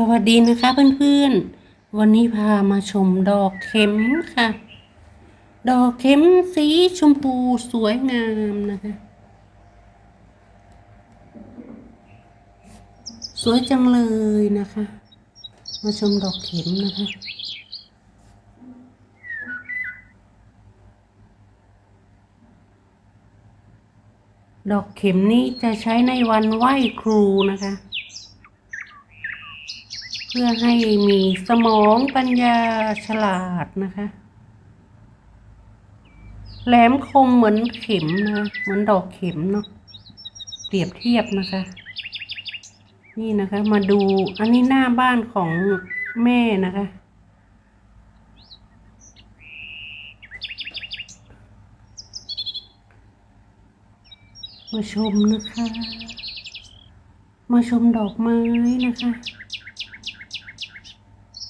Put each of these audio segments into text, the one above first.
สวัสดีนะคะเพื่อนๆ วันนี้พามาชมดอกเข็มค่ะ ดอกเข็มสีชมพูสวยงามนะคะ สวยจังเลยนะคะ มาชมดอกเข็มนะคะ ดอกเข็มนี้จะใช้ในวันไหว้ครูนะคะ เพื่อให้มีสมองปัญญาฉลาดนะคะ แหลมคมเหมือนเข็มนะเหมือนดอกเข็มเนาะเปรียบเทียบนะคะ นี่นะคะ มาดูอันนี้หน้าบ้านของแม่นะคะ มาชมนะคะ มาชมดอกไม้นะคะ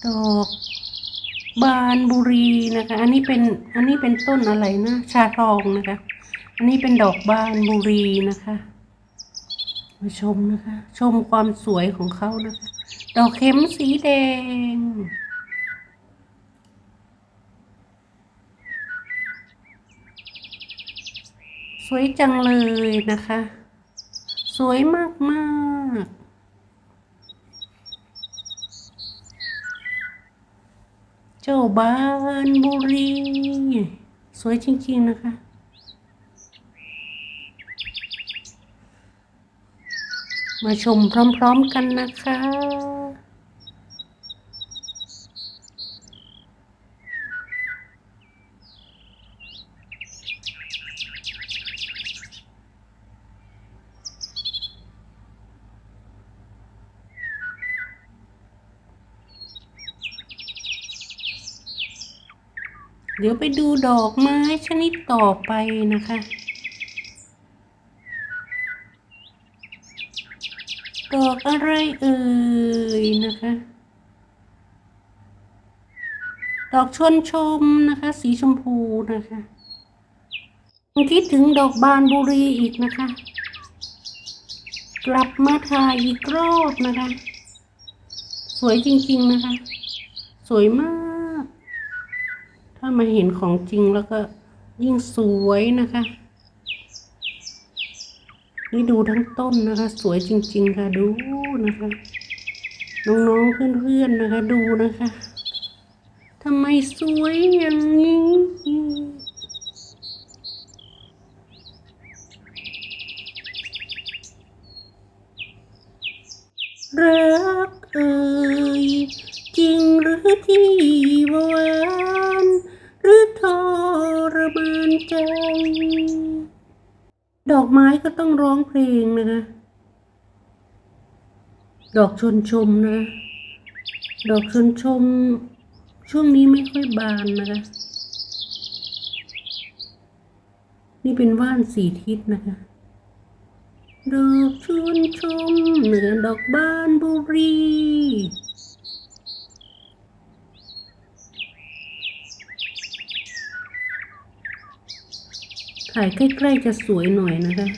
ดอกบานบุรีนะคะ อันนี้เป็นอันนี้เป็นต้นอะไรนะชาทองนะคะ อันนี้เป็นดอกบานบุรีนะคะมาชมนะคะ ชมความสวยของเขานะคะ ดอกเข็มสีแดง สวยจังเลยนะคะ สวยมากมากๆ จ้าบานบุรี สวยจริง ๆ นะคะ มาชมพร้อม ๆ กันนะคะ เดี๋ยวไปดูดอกไม้ชนิดต่อไปนะคะ ดอกอะไรเอ่ยนะคะ ดอกชวนชมนะคะ สีชมพูนะคะยังคิดถึงดอกบานบุรีอีกนะคะ กลับมาถ่ายอีกรอบนะคะ สวยจริงๆนะคะ สวยมาก ถ้ามาเห็นของจริงแล้วก็ยิ่งสวยนะคะ นี่ดูทั้งต้นนะคะ สวยจริง ๆ ค่ะดูนะคะ น้องๆเพื่อนๆนะคะ ดูนะคะทำไมสวยอย่างนี้รักเอ่ยจริงหรือที่หวาน ต้องร้องเพลงนะคะดอกชนชมนะ ดอกชนชม ช่วงนี้ไม่ค่อยบานนะคะ นี่เป็นว่านสีทิศนะคะ ดอกชนชมเหนือดอกบานบุรีถ่ายใกล้ๆจะสวยหน่อยนะคะ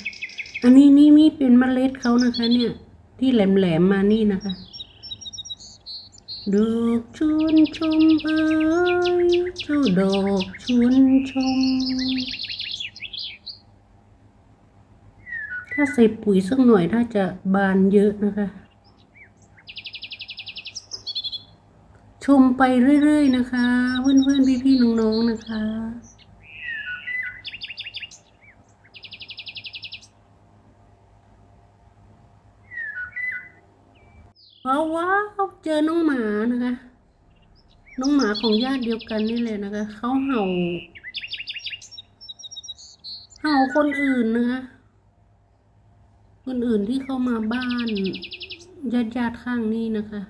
อันนี้นี่นี่เป็นเมล็ดเขานะคะ เนี่ย ที่แหลมๆมานี่นะคะดอกชวนชมเอ้ยเจ้าดอกชวนชม ถ้าใส่ปุ๋ยสักหน่อยถ้าจะบานเยอะนะคะ ชมไปเรื่อยๆนะคะ เพื่อนๆพี่ๆน้องๆนะคะ ว้าวว้าวเจอน้องหมานะคะ น้องหมาของญาติเดียวกันนี่แหละนะคะเขาเห่า เห่าคนอื่นนะคะคนอื่นที่เข้ามาบ้านญาติญาติข้างนี้นะคะ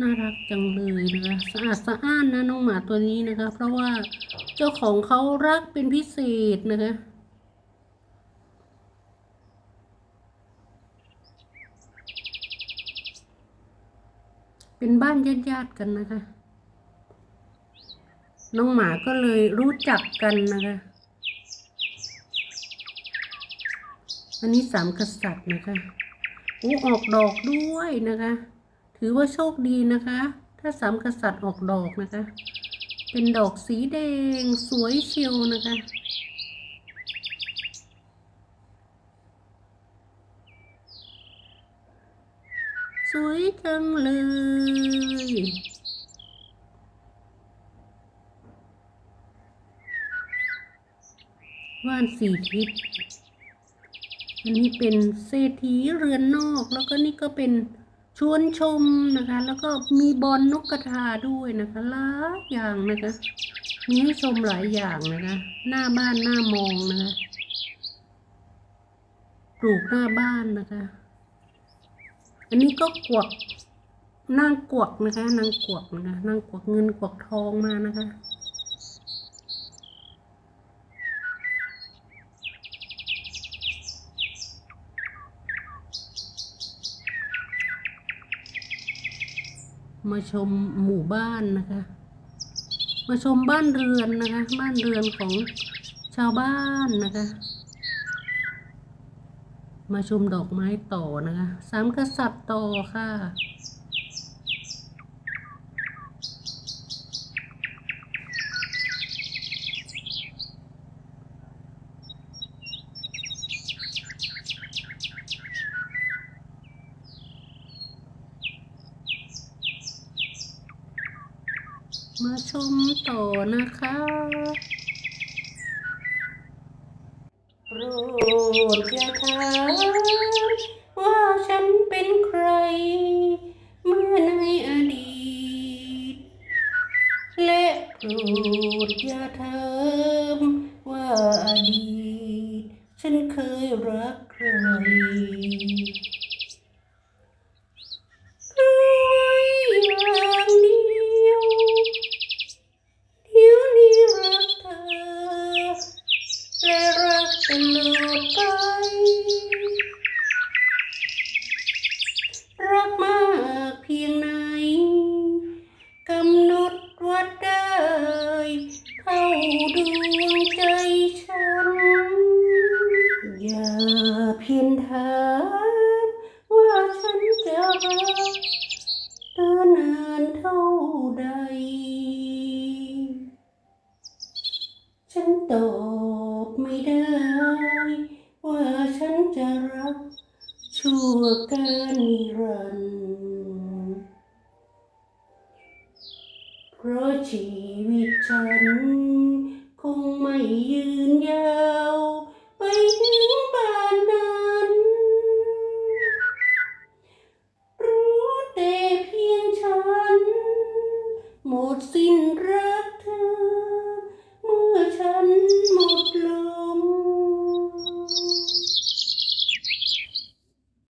น่ารักจังเลยนะคะสะอาดสะอ้านนะน้องหมาตัวนี้นะคะ เพราะว่าเจ้าของเขารักเป็นพิเศษนะคะ เป็นบ้านญาติๆกันนะคะ น้องหมาก็เลยรู้จักกันนะคะ อันนี้สามกษัตริย์นะคะอู้ออกดอกด้วยนะคะ ถือว่าโชคดีนะคะ ถ้าสามกษัตริย์ออกดอกนะคะ เป็นดอกสีแดงสวยเชียวนะคะ สวยจังเลย ว่านสี่ทิศ อันนี้เป็นเศรษฐีเรือนนอก แล้วก็นี่ก็เป็นชวนชมนะคะ แล้วก็มีบอลนกกระทาด้วยนะคะหลายอย่างนะคะ มีให้ชมหลายอย่างนะคะ หน้าบ้านหน้ามองนะคะ ปลูกหน้าบ้านนะคะ อันนี้ก็กวักนางกวักนะคะนางกวักนะคะนางกวักเงินกวักทองมานะคะมาชมหมู่บ้านนะคะ มาชมบ้านเรือนนะคะ บ้านเรือนของชาวบ้านนะคะ มาชมดอกไม้ต่อนะคะสามกษัตริย์ต่อค่ะมาชมต่อนะคะโปร ดอย่าถามว่าฉันเป็นใคร เมื่อในอดีต และโปรดอย่าถามว่าอดีต ฉันเคยรักใครามว่าฉันจะรักเธอนานเท่าใด ฉันตอบไม่ได้ ว่าฉันจะรักชั่วการนิรันดร์เพราะชีวิตฉัน คงไม่ยืนยาว ไปถึงบ้านนา